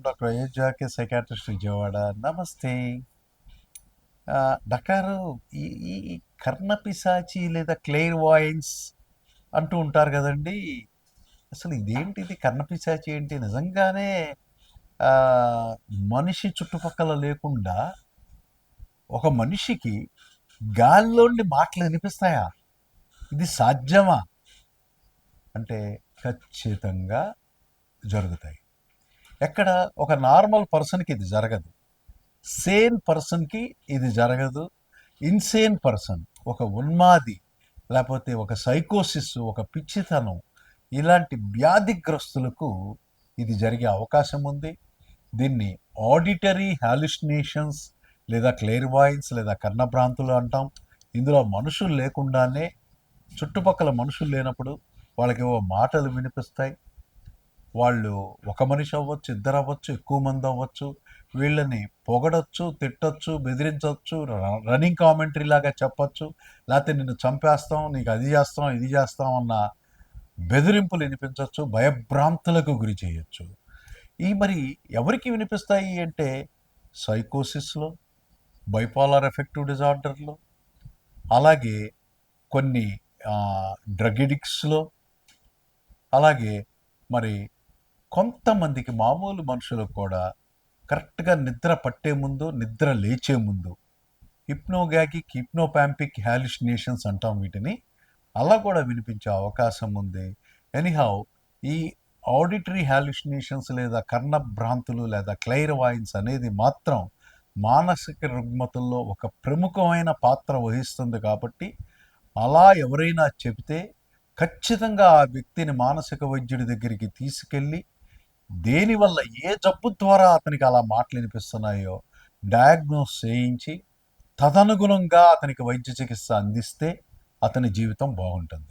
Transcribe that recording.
Doctor అయోధ్యాకే psychiatrist Vijayawada. నమస్తే. డకారు doctor ఈ ఈ కర్ణ పిశాచి లేదా క్లెయిర్ వాయిన్స్ అంటూ ఉంటారు కదండి. అసలు ఇదేంటి ఇది? కర్ణ పిశాచి ఏంటి? నిజంగానే మనిషి చుట్టుపక్కల లేకుండా ఒక మనిషికి గాల్లోండి మాటలు వినిపిస్తాయా? ఇది సాధ్యమా? అంటే ఖచ్చితంగా జరుగుతాయి. ఎక్కడ ఒక నార్మల్ పర్సన్కి ఇది జరగదు. సేన్ పర్సన్కి ఇది జరగదు. ఇన్సేన్ పర్సన్ ఒక ఉన్మాది లేకపోతే ఒక సైకోసిస్ ఒక పిచ్చితనం ఇలాంటి వ్యాధిగ్రస్తులకు ఇది జరిగే అవకాశం ఉంది. దీన్ని ఆడిటరీ హాలుసినేషన్స్ లేదా క్లేర్వాయిన్స్ లేదా కర్ణభ్రాంతులు అంటాం. ఇందులో మనుషులు లేకుండానే చుట్టుపక్కల మనుషులు లేనప్పుడు వాళ్ళకి ఓ మాటలు వినిపిస్తాయి. వాళ్ళు ఒక మనిషి అవ్వచ్చు ఇద్దరు అవ్వచ్చు ఎక్కువ మంది అవ్వచ్చు వీళ్ళని పొగడొచ్చు తిట్టొచ్చు బెదిరించవచ్చు ర- రన్నింగ్ కామెంటరీ లాగా చెప్పొచ్చు లేకపోతే నిన్ను చంపేస్తాం నీకు అది చేస్తాం ఇది చేస్తాం అన్న బెదిరింపులు వినిపించవచ్చు భయభ్రాంతులకు గురి చేయొచ్చు. ఈ మరి ఎవరికి వినిపిస్తాయి అంటే సైకోసిస్లో బైపోలార్ ఎఫెక్టివ్ డిజార్డర్లో అలాగే కొన్ని డ్రగ్ ఎడిక్స్లో అలాగే మరి కొంతమందికి మామూలు మనుషులకు కూడా కరెక్ట్గా నిద్ర పట్టే ముందు నిద్ర లేచే ముందు హిప్నోగాకిక్ హిప్నోపాంపిక్ హాలిసినేషన్స్ అంటాం వీటిని. అలా కూడా వినిపించే అవకాశం ఉంది. ఎనీహౌ ఈ ఆడిటరీ హ్యాలిషినేషన్స్ లేదా కర్ణభ్రాంతులు లేదా క్లైర్ వాయిన్స్ అనేది మాత్రం మానసిక రుగ్మతుల్లో ఒక ప్రముఖమైన పాత్ర వహిస్తుంది కాబట్టి అలా ఎవరైనా చెబితే ఖచ్చితంగా ఆ వ్యక్తిని మానసిక వైద్యుడి దగ్గరికి తీసుకెళ్ళి దేనివల్ల ఏ జబ్బు ద్వారా అతనికి అలా మాటలు వినిపిస్తున్నాయో డయాగ్నోస్ చేయించి తదనుగుణంగా అతనికి వైద్య చికిత్స అందిస్తే అతని జీవితం బాగుంటుంది.